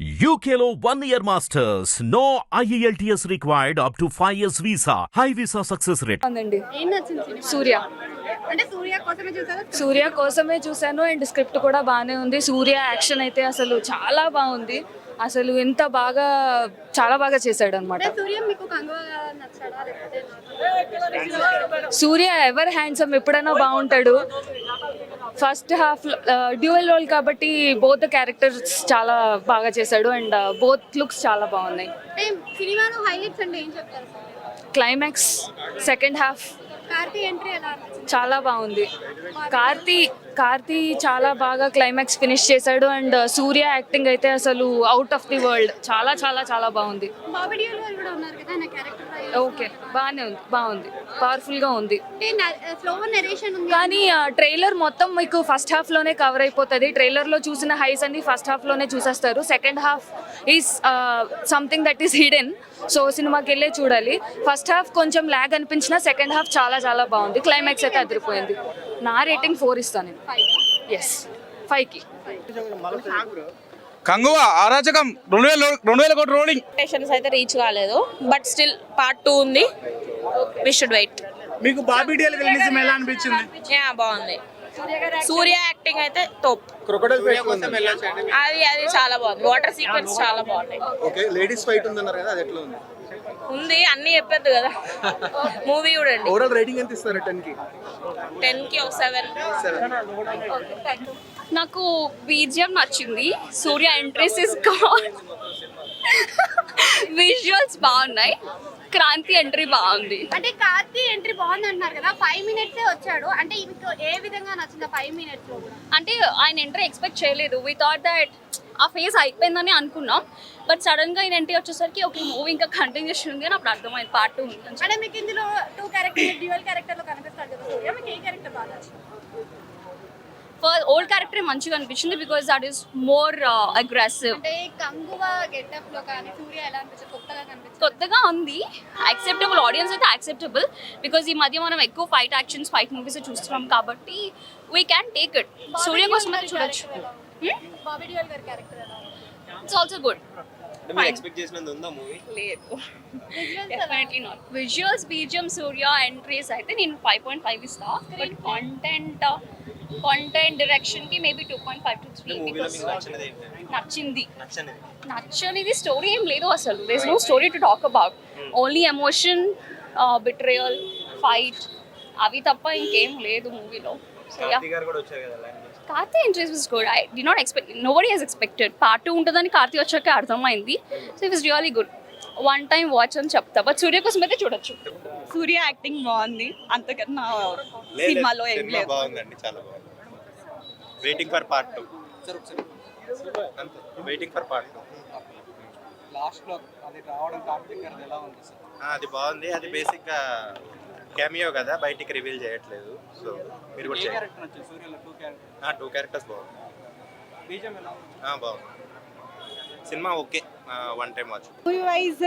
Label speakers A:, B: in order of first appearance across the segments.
A: UKLO one year masters. No E IELTS required up to 5 years visa. High visa success rate.
B: ఉందండి
C: ఏం నచ్చింది cinema?
B: సూర్య.
C: అంటే సూర్య కోసమే చూసారా?
B: సూర్య కోసమే చూశాను అండ్ స్క్రిప్ట్ కూడా బాగానే ఉంది. సూర్య యాక్షన్ అయితే అసలు చాలా బాగుంది. అసలు ఎంత బాగా చాలా బాగా చేశాడు అనమాట
C: అంటే సూర్య మీకు కంగువగా నచ్చాడా? లేకపోతే
B: సూర్య ఎవర్ హ్యాండ్సమ్ ఎప్పుడైనా బాగుంటాడు. ఫస్ట్ హాఫ్ డ్యూయల్ రోల్ కాబట్టి బోత్ క్యారెక్టర్స్ చాలా బాగా చేశాడు అండ్ బోత్ లుక్స్ చాలా బాగున్నాయి.
C: అంటే సినిమాలో హైలైట్స్ అంటే ఏం చెప్తారు
B: climax second half
C: Karthi entry ఎలా
B: చాలా బాగుంది. కార్తీ కార్తీ చాలా బాగా క్లైమాక్స్ ఫినిష్ చేశాడు అండ్ సూర్య యాక్టింగ్ అయితే అసలు అవుట్ ఆఫ్ ది వరల్డ్ చాలా చాలా చాలా బాగుంది. ఓకే బాగానే ఉంది బాగుంది.
C: స్లో నెరేషన్ ఉంది.
B: కానీ ట్రైలర్ మొత్తం మీకు ఫస్ట్ హాఫ్లోనే కవర్ అయిపోతుంది. ట్రైలర్లో చూసిన హైస్ అన్ని ఫస్ట్ హాఫ్లోనే చూసేస్తారు. Second half is something that is hidden so సినిమాకి వెళ్ళే చూడాలి. ఫస్ట్ హాఫ్ కొంచెం ల్యాగ్ అనిపించిన సెకండ్ హాఫ్ చాలా చాలా బాగుంది. క్లైమాక్స్ అయితే అదిరిపోయింది. నా రేటింగ్ ఫోర్ ఇస్తాను నేను. ఎస్ ఫైవ్కి
D: కంగువ అరాచకం రెండు వేల రెండు వేల కోటి రోలింగ్
E: ఎక్స్పెక్టేషన్స్ అయితే రీచ్ కాలేదు బట్ స్టిల్ పార్ట్ టూ ఉంది. వి షుడ్ వెయిట్
D: మీకు బాబీ డియల్ విలనిజం ఎలా అనిపించింది?
E: యా బాగుంది. సూర్య యాక్టింగ్ అయితే తోప్ అది అది చాలా బాగుంది. వాటర్ సీక్వెన్స్ చాలా బాగున్నాయి.
F: ఓకే లేడీస్ ఫైట్ ఉందన్నారు కదా అది ఎట్లా ఉంది?
E: ఉంది అన్ని చెప్పొద్దు కదా. మూవీ చూడండి.
F: ఓవరాల్ రేటింగ్ ఎంత ఇస్తారు
E: టెన్కి? టెన్కి ఒక సెవెన్
G: నాకు బీజియం నచ్చింది. Suriya entries is god visuals బాగున్నాయి. క్రాంతి ఎంట్రీ బాగుంది.
C: అంటే కార్తీ ఎంట్రీ బాగుంది అంటున్నారు కదా ఫైవ్ మినిట్స్ వచ్చాడు. అంటే మీకు ఏ విధంగా నచ్చింది ఫైవ్ మినిట్స్
G: అంటే ఆయన ఎంట్రీ ఎక్స్పెక్ట్ చేయలేదు. వి థాట్ దట్ ఆ ఫేస్ అయిపోయిందని అనుకున్నాం. బట్ సడన్గా ఎంట్రీ వచ్చేసరికి ఒక మూవీ ఇంకా కంటిన్యూషన్ ఉంది అని అప్పుడు అర్థమైంది పార్ట్ టూ ఉంది.
C: అంటే మీకు ఇందులో టూ క్యారెక్టర్ డ్యూయల్ క్యారెక్టర్లో కదా సూర్య? మీకు ఏ క్యారెక్టర్ బాగా
G: ఫర్ ఓల్డ్ క్యారెక్టర్ మంచిగా అనిపించింది because that is more aggressive
C: కొత్తగా
G: ఉంది. యాక్సెప్టబుల్ ఆడియన్స్ అయితే యాక్సెప్టబుల్ బికాజ్ ఈ మధ్య మనం ఎక్కువ ఫైట్ యాక్షన్స్ ఫైట్ మూవీస్ చూస్తున్నాం కాబట్టి we can take it Suriya కోసం అయితే చూడొచ్చు.
C: ఉంది?
G: ఇట్స్ ఆల్సో గుడ్
F: ఎక్స్పెక్ట్ చేసినంత ఉందా మూవీ
G: లేదు.
C: Visuals ఎలా
G: definitely not visuals BGM Suriya entries అయితే నేను ఫైవ్ పాయింట్ ఫైవ్ ఇస్తా. But content content డైరెక్షన్కి maybe two point five to three నచ్చింది.
F: నచ్చనిది.
G: స్టోరీ ఏం లేదు అసలు. Does no story to talk about only emotion betrayal fight అవి తప్ప ఇంకేం లేదు మూవీలో
F: కార్తీ గారు కూడా వచ్చారు కదా line చేసి.
G: Karthi interest was good I did not expect nobody has expected part two ఉంటుందని కార్తీ వచ్చాక అర్థమైంది. So it was really good one time watch అని చెప్తా. బట్ సూర్య కోసం అయితే చూడొచ్చు.
H: సూర్య యాక్టింగ్ బాగుంది. అంతకన్నా సినిమాలో ఏం లేదు.
F: బాగుందండి చాలా బాగుంది. Waiting for part two waiting for part two
D: లాస్ట్లో అది రావడం కార్తీక్ గారిది ఎలా ఉంది సార్?
F: అది బాగుంది. అది బేసిక్గా కెమియో కదా బయటికి రివీల్ చేయట్లేదు. సో మీరు కూడా చేయండి.
D: టూ క్యారెక్టర్
F: టూ క్యారెక్టర్స్ బాగుంది. బాగుంది. Cinema okay. One time watch
H: movie wise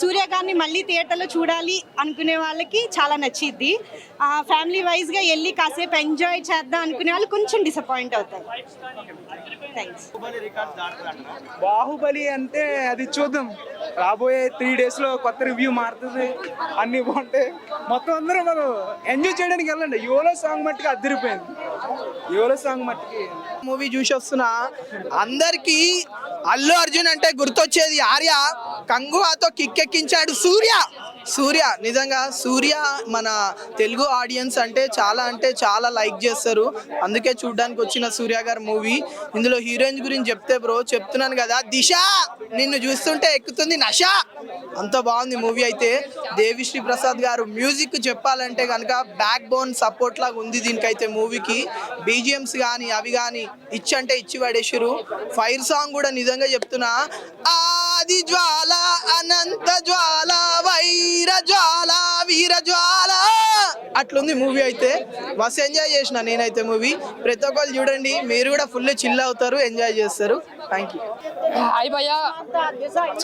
H: Suriya గారిని మళ్ళీ థియేటర్లో చూడాలి అనుకునే వాళ్ళకి చాలా నచ్చిద్ది. ఫ్యామిలీ వైజ్గా వెళ్ళి కాసేపు ఎంజాయ్ చేద్దాం అనుకునే వాళ్ళు కొంచెం డిసప్పాయింట్ అవుతారు. థ్యాంక్స్
D: బాహుబలి అంటే అది చూద్దాం. రాబోయే త్రీ డేస్లో కొత్త రివ్యూ మారుతుంది. అన్ని బాగుంటాయి. మొత్తం అందరూ మనం ఎంజాయ్ చేయడానికి వెళ్ళండి. యువలో సాంగ్ మట్టికి అద్దరిపోయింది. యువలో సాంగ్ మట్టికి.
I: మూవీ చూసి వస్తున్నా. అందరికి అల్లు అర్జున్ అంటే గుర్తొచ్చేది ఆర్య. కంగువాతో కిక్కెక్కించాడు సూర్య. సూర్య నిజంగా సూర్య మన తెలుగు ఆడియన్స్ అంటే చాలా అంటే చాలా లైక్ చేస్తారు. అందుకే చూడడానికి వచ్చిన సూర్య గారి మూవీ. ఇందులో హీరోయిన్స్ గురించి చెప్తే బ్రో చెప్తున్నాను కదా దిశ! నిన్ను చూస్తుంటే ఎక్కుతుంది నష అంత బాగుంది మూవీ అయితే. దేవిశ్రీ ప్రసాద్ గారు మ్యూజిక్ చెప్పాలంటే కనుక బ్యాక్ బోన్ సపోర్ట్ లాగా ఉంది దీనికైతే మూవీకి. బీజిఎమ్స్ కానీ అవి కానీ ఇచ్చి అంటే ఇచ్చి పడేసారు ఫైర్ సాంగ్ కూడా నిజంగా చెప్తున్నా. ఆది జ్వాల అనంత జ్వాల వైర జ్వాల వీర జ్వాల. అట్లుంది మూవీ అయితే. మస్తు ఎంజాయ్ చేసిన నేనైతే మూవీ ప్రతి ఒక్కరు చూడండి మీరు కూడా ఫుల్ చిల్ అవుతారు ఎంజాయ్ చేస్తారు. థ్యాంక్ యూ
J: హాయ్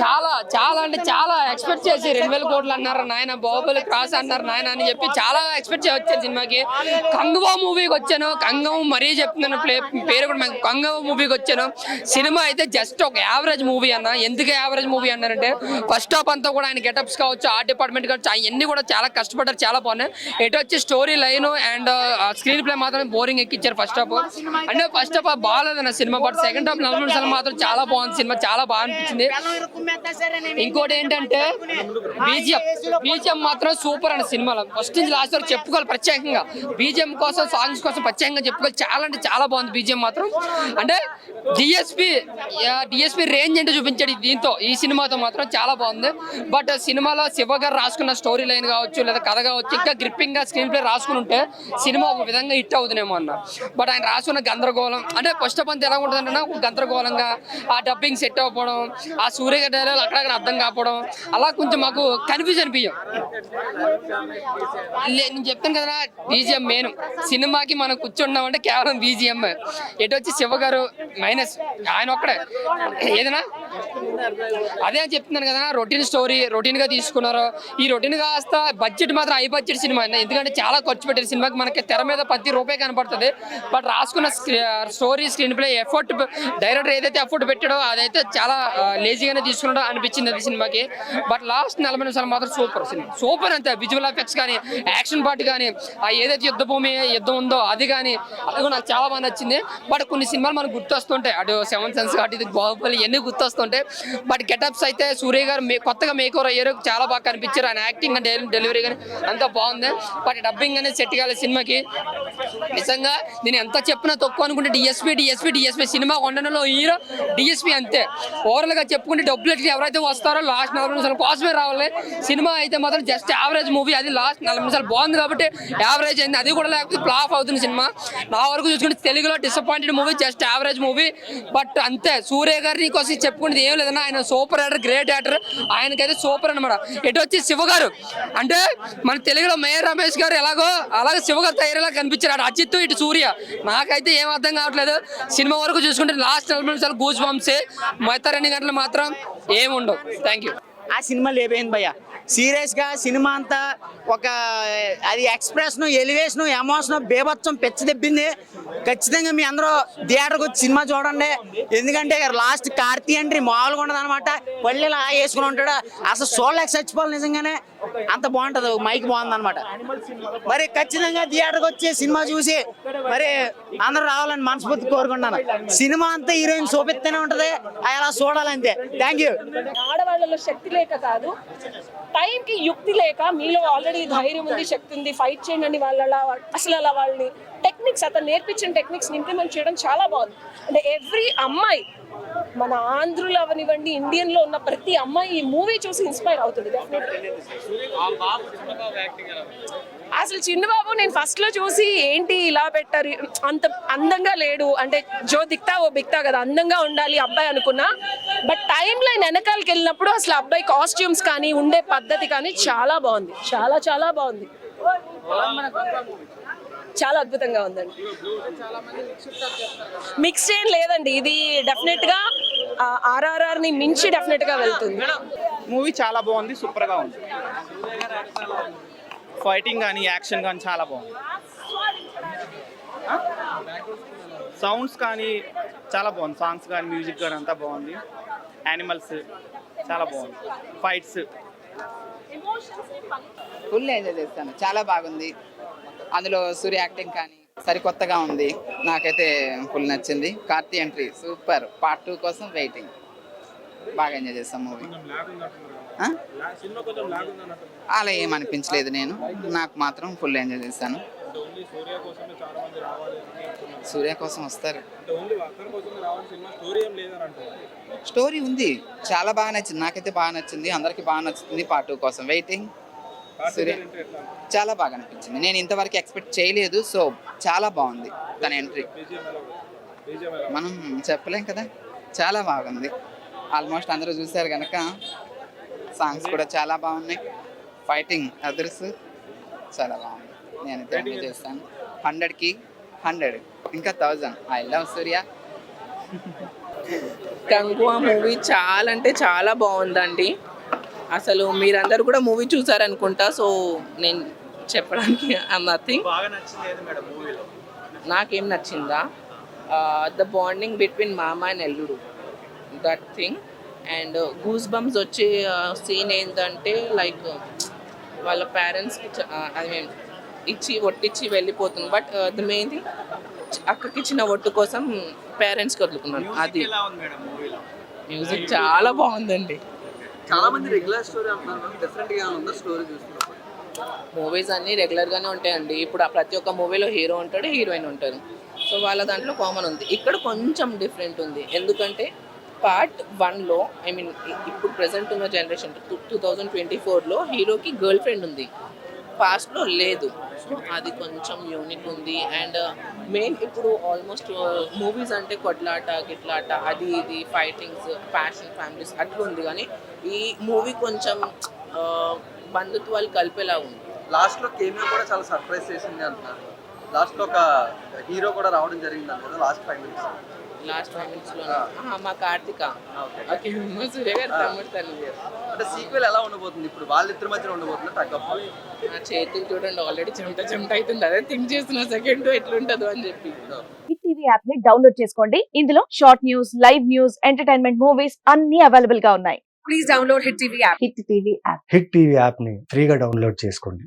J: చాలా చాలా అంటే చాలా ఎక్స్పెక్ట్ చేసి రెండు వేల కోట్లు అన్నారు నాయన బాహుబలి క్రాస్ అన్నారు నాయన అని చెప్పి చాలా ఎక్స్పెక్ట్ చేసి వచ్చాను సినిమాకి. కంగవా మూవీకి వచ్చాను. కంగం మరీ చెప్తున్నాను ప్లే పేరు కూడా కంగవ మూవీకి వచ్చాను. సినిమా అయితే జస్ట్ ఒక యావరేజ్ మూవీ అన్న. ఎందుకు యావరేజ్ మూవీ అన్నారంటే ఫస్ట్ హాఫ్ అంతా కూడా ఆయన గెటప్స్ కావచ్చు ఆర్ట్ డిపార్ట్మెంట్ కావచ్చు అవన్నీ కూడా చాలా కష్టపడ్డారు చాలా బాగున్నాయి. ఎటు వచ్చి story line and screenplay మాత్రమే బోరింగ్ ఎక్కిచ్చారు ఫస్ట్ హాఫ్ అంటే ఫస్ట్ హాఫ్ బాగాలేదన్న సినిమా బట్ సెకండ్ హాఫ్ నలభై సల్మాన్ మాత్రం చాలా బాగుంది సినిమా చాలా బాగా అనిపించింది. ఇంకోటి ఏంటంటే బీజిఎం బీజిఎం మాత్రం సూపర్ అండి సినిమాలో. ఫస్ట్ నుంచి లాస్ట్ వరకు చెప్పుకోవాలి ప్రత్యేకంగా. బీజిఎం కోసం సాంగ్స్ కోసం ప్రత్యేకంగా చెప్పుకోవాలి. చాలా అంటే చాలా బాగుంది బీజిఎం మాత్రం. అంటే డిఎస్పి డిఎస్పి రేంజ్ అంటే చూపించాడు దీంతో ఈ సినిమాతో మాత్రం చాలా బాగుంది. బట్ సినిమాలో శివ గారు రాసుకున్న స్టోరీ లైన్ కావచ్చు లేదా కథ కావచ్చు ఇంకా గ్రిప్పింగ్గా స్క్రీన్ ప్లే రాసుకుని ఉంటే సినిమా ఒక విధంగా హిట్ అవుతుందేమో అన్న. బట్ ఆయన రాసుకున్న గందరగోళం అంటే ఫస్ట్ ఆఫ్ అంతా ఎలా ఉంటుందంటే గందరగోళంగా ఆ డబ్బింగ్ సెట్ అవ్వడం ఆ సూర్య గారి అక్కడక్కడ అర్థం కాకపోవడం అలా కొంచెం మాకు కన్ఫ్యూజ్ అనిపించాం నేను చెప్తాను కదా బీజిఎం మెయిన్ సినిమాకి మనం కూర్చున్నామంటే కేవలం బీజిఎం ఎటు వచ్చి శివ గారు మైనస్ ఆయన ఒక్కడే. ఏదైనా అదే అని చెప్తున్నాను కదా రొటీన్ స్టోరీ రొటీన్గా తీసుకున్నారు. ఈ రొటీన్ కాస్త బడ్జెట్ మాత్రం హై బడ్జెట్ సినిమా ఎందుకంటే చాలా ఖర్చు పెట్టారు సినిమాకి మనకి తెర మీద ప్రతి రూపాయి కనపడుతుంది. బట్ రాసుకున్న story screenplay effort director ఏదైతే ఎఫర్ట్ పెట్టాడో అదైతే చాలా లేజీగానే తీసుకున్నాడో అనిపించింది అది సినిమాకి. బట్ లాస్ట్ నలభై నిమిషాలు మాత్రం సూపర్ సినిమా సూపర్ అంతే. విజువల్ ఎఫెక్ట్స్ కానీ యాక్షన్ పార్ట్ కానీ ఆ ఏదైతే యుద్ధ భూమి యుద్ధం ఉందో అది కానీ అది కూడా నాకు చాలా బాగా నచ్చింది. బట్ కొన్ని సినిమాలు మనకు గుర్తొస్తుంటాయి. అటు సెవెన్ సెన్స్ కాబట్టి ఇది బాహుబలి ఇవన్నీ గుర్తొస్తుంటాయి. బట్ గెటప్స్ అయితే సూర్య గారు కొత్తగా మేకోవర్ అయ్యారు. చాలా బాగా కనిపించారు. ఆయన యాక్టింగ్ అంటే డెలివరీ కానీ అంతా బాగుంది. బట్ డబ్బింగ్ అనేది సెట్ కాలేదు సినిమాకి. నిజంగా నేను ఎంత చెప్పినా తక్కువ అనుకుంటే డిఎస్పీ డిఎస్పీ డిఎస్పీ సినిమా ఉండడంలో హీరో డిఎస్పీ అంతే. ఓవరాల్గా చెప్పుకుంటే డబ్బులు ఎట్లా ఎవరైతే వస్తారో లాస్ట్ నలభై నిమిషాల కోసమే రావాలి. సినిమా అయితే మాత్రం జస్ట్ యావరేజ్ మూవీ అది లాస్ట్ నలభై నిమిషాలు బాగుంది కాబట్టి యావరేజ్ అయింది. అది కూడా లేకపోతే ఫ్లాప్ అవుతుంది సినిమా. నా వరకు చూసుకుంటే తెలుగులో disappointed movie just average movie but అంతే. సూర్య గారిని కోసం చెప్పుకునేది ఏం లేదన్నా ఆయన సూపర్ యాక్టర్ గ్రేట్ యాక్టర్ ఆయనకైతే సూపర్ అనమాట ఎటు వచ్చి శివ గారు? అంటే మన తెలుగులో మేయర్ రమేష్ గారు ఎలాగో అలాగే శివ గారు తయారీలా కనిపించారు అజిత్ ఇటు సూర్య. నాకైతే ఏం అర్థం కావట్లేదు. సినిమా వరకు చూసుకుంటే లాస్ట్ నలభై నిమిషాలు గూస్ బంప్సే. మిగతా రెండు గంటలు మాత్రం ఏముండవు. థ్యాంక్ యూ
K: ఆ సినిమా లేపోయింది భయ్యా. సీరియస్గా సినిమా అంతా ఒక అది ఎక్స్ప్రెషన్ ఎలివేషన్ ఎమోషన్ బేభత్సం పెచ్చదెబ్బింది ఖచ్చితంగా మీ అందరూ థియేటర్కి వచ్చి సినిమా చూడండి. ఎందుకంటే లాస్ట్ కార్తీ ఎంట్రీ మామూలుగా ఉండదు అనమాట పల్లెలు ఆ వేసుకుని ఉంటాడు అసలు సోళ్ళకి చచ్చిపోవాలి నిజంగానే. అంత బాగుంటుంది మైక్ బాగుంది అనమాట మరి ఖచ్చితంగా థియేటర్కి వచ్చి సినిమా చూసి మరి అందరూ రావాలని మనస్ఫూర్తి కోరుకుంటాను సినిమా అంతా హీరోయిన్ చూపిస్తూనే ఉంటది అలా చూడాలంతే. Thank you.
E: ఆడవాళ్ళలో శక్తి లేక కాదు టైంకి యుక్తి లేక మీలో ఆల్రెడీ ధైర్యం ఉంది శక్తి ఉంది ఫైట్ చేయండి అని వాళ్ళ అసలు అలా వాళ్ళని టెక్నిక్స్ అతను నేర్పించిన టెక్నిక్స్ ఇంప్లిమెంట్ చేయడం చాలా బాగుంది. అంటే ఎవ్రీ అమ్మాయి మన ఆంధ్రులు అవనివ్వండి ఇండియన్లో ఉన్న ప్రతి అమ్మాయి ఈ మూవీ చూసి ఇన్స్పైర్ అవుతుంది డెఫినెట్లీ అసలు చిన్నబాబు నేను ఫస్ట్లో చూసి ఏంటి ఇలా పెట్టారు? అంత అందంగా లేడు. అంటే జో దిక్తా ఓ బిక్తా కదా అందంగా ఉండాలి అబ్బాయి అనుకున్నా. బట్ టైం లైన్ వెనకాలకి వెళ్ళినప్పుడు అసలు అబ్బాయి కాస్ట్యూమ్స్ కానీ ఉండే పద్ధతి కానీ చాలా బాగుంది. చాలా చాలా బాగుంది. చాలా అద్భుతంగా ఉందండి. మిక్స్ ఏం లేదండి. ఇది డెఫినెట్గా ఆర్ఆర్ఆర్ని మించి డెఫినెట్గా వెళ్తుంది.
D: మూవీ చాలా బాగుంది సూపర్గా ఉంది. ఫైటింగ్ కానీ యాక్షన్ కానీ చాలా బాగుంది. సౌండ్స్ కానీ చాలా బాగుంది. సాంగ్స్ కానీ మ్యూజిక్ కానీ అంతా బాగుంది. యానిమల్స్ చాలా బాగుంది. ఫైట్స్.
L: ఫుల్ ఎంజాయ్ చేస్తాను. చాలా బాగుంది. అందులో సూర్య యాక్టింగ్ కానీ సరికొత్తగా ఉంది. నాకైతే ఫుల్ నచ్చింది. Karthi entry super. Part two కోసం వెయిటింగ్. బాగా ఎంజాయ్ చేస్తాం మూవీ. అలా ఏం అనిపించలేదు నేను. నాకు మాత్రం ఫుల్ ఎంజాయ్ చేస్తాను సూర్య కోసం వస్తారు. స్టోరీ ఉంది. చాలా బాగా నచ్చింది. నాకైతే బాగా నచ్చింది. అందరికి బాగా నచ్చుతుంది పార్ట్ టూ కోసం. వెయిటింగ్ సూర్య చాలా బాగా అనిపించింది. నేను ఇంతవరకు ఎక్స్పెక్ట్ చేయలేదు. సో చాలా బాగుంది తన ఎంట్రీ మనం చెప్పలేం కదా. చాలా బాగుంది. ఆల్మోస్ట్ అందరూ చూశారు కనుక సాంగ్స్ కూడా చాలా బాగున్నాయి. ఫైటింగ్ అదర్స్ చాలా బాగుంది. నేను ఎంజాయ్ చేస్తాను. హండ్రెడ్కి హండ్రెడ్ ఇంకా thousand I love Suriya
M: Kanguva movie చాలా అంటే చాలా బాగుందండి. అసలు మీరందరూ కూడా మూవీ చూసారనుకుంటా సో నేను చెప్పడానికి నథింగ్
F: బాగా నచ్చింది ఏది మేడం మూవీలో
M: నాకేం నచ్చిందా? ద బాండింగ్ బిట్వీన్ మామ అండ్ ఎల్లుడు that thing and goose bumps వచ్చే సీన్ ఏంటంటే లైక్ వాళ్ళ పేరెంట్స్కి ఐ మీన్ ఇచ్చి ఒట్టిచ్చి వెళ్ళిపోతుంది. బట్ ద మెయిన్ థింగ్ అక్కకి ఇచ్చిన ఒట్టు కోసం పేరెంట్స్కి వదులుకున్నాను. అది.
F: ఎలా ఉంది మేడం మూవీలో
M: మ్యూజిక్ చాలా బాగుందండి.
N: చాలా మంది రెగ్యులర్ స్టోరీ అంటున్నారు డిఫరెంట్గా ఉందా స్టోరీ చూస్తున్నప్పుడు?
M: మూవీస్ అన్నీ రెగ్యులర్గానే ఉంటాయండి. ఇప్పుడు ఆ ప్రతి ఒక్క మూవీలో హీరో ఉంటాడు హీరోయిన్ ఉంటారు. సో వాళ్ళ దాంట్లో కామన్ ఉంది. ఇక్కడ కొంచెం డిఫరెంట్ ఉంది. ఎందుకంటే పార్ట్ వన్లో ఐ మీన్ ఇప్పుడు ప్రజెంట్ ఉన్న generation two two thousand twenty ఫోర్లో హీరోకి గర్ల్ ఫ్రెండ్ ఉంది. పాస్ట్లో లేదు. సో అది కొంచెం యూనిక్ ఉంది. అండ్ మెయిన్ ఇప్పుడు ఆల్మోస్ట్ మూవీస్ అంటే కొట్లాట గిట్లాట అది ఇది ఫైటింగ్స్ ఫ్యాషన్ ఫ్యామిలీస్ అట్లా ఉంది. కానీ ఈ మూవీ కొంచెం బంధుత్వాలు కలిపేలా ఉంది.
N: లాస్ట్లో కేమియో కూడా చాలా సర్ప్రైజ్ చేసింది అంటున్నారు. లాస్ట్లో ఒక హీరో కూడా రావడం జరిగింది అంట last five minutes
M: last five మినిట్స్లో మా కార్తిక. ఓకే. మా సూర్య గారు తమ్ముడు తల్లి.
N: అంటే సీక్వెల్ ఎలా ఉండబోతుంది? ఇప్పుడు వాళ్ళిద్దరి మధ్యన ఉండబోతుంది తగ్గప్ప
M: నా చేతులు చూడండి ఆల్రెడీ చెమట చెమట అవుతుంది. అదే థింక్ చేస్తున్న సెకండ్ ఎట్లుంటుందో అని చెప్పి.
O: టీవీ యాప్ని డౌన్లోడ్ చేసుకోండి. ఇందులో short news live news entertainment movies అన్ని అవైలబుల్గా ఉన్నాయి. Please download hit TV app hit TV app
P: hit TV యాప్ని ఫ్రీగా డౌన్లోడ్ చేసుకోండి.